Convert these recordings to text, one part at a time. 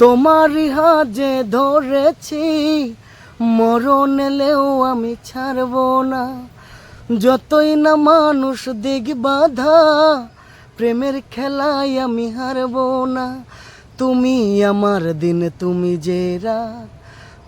তোমারই হাজে ধরেছি, মরণ এলেও আমি ছাড়ব না। যতই না মানুষ দিক বাধা, প্রেমের খেলায় আমি হারব না। তুমি আমার দিন, তুমি যে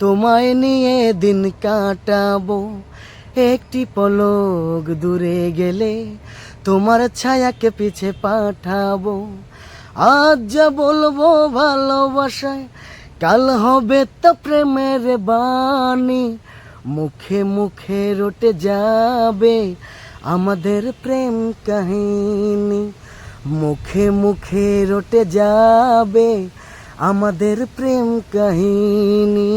তোমায় নিয়ে দিন কাটাবো। একটি পলক দূরে গেলে তোমার ছায়াকে পিছে পাঠাবো। আজ যা বলব ভালোবাসায়, কাল হবে তো প্রেমের বাণী। মুখে মুখে রটে যাবে আমাদের প্রেম কাহিনী। মুখে মুখে রটে যাবে আমাদের প্রেম কাহিনী।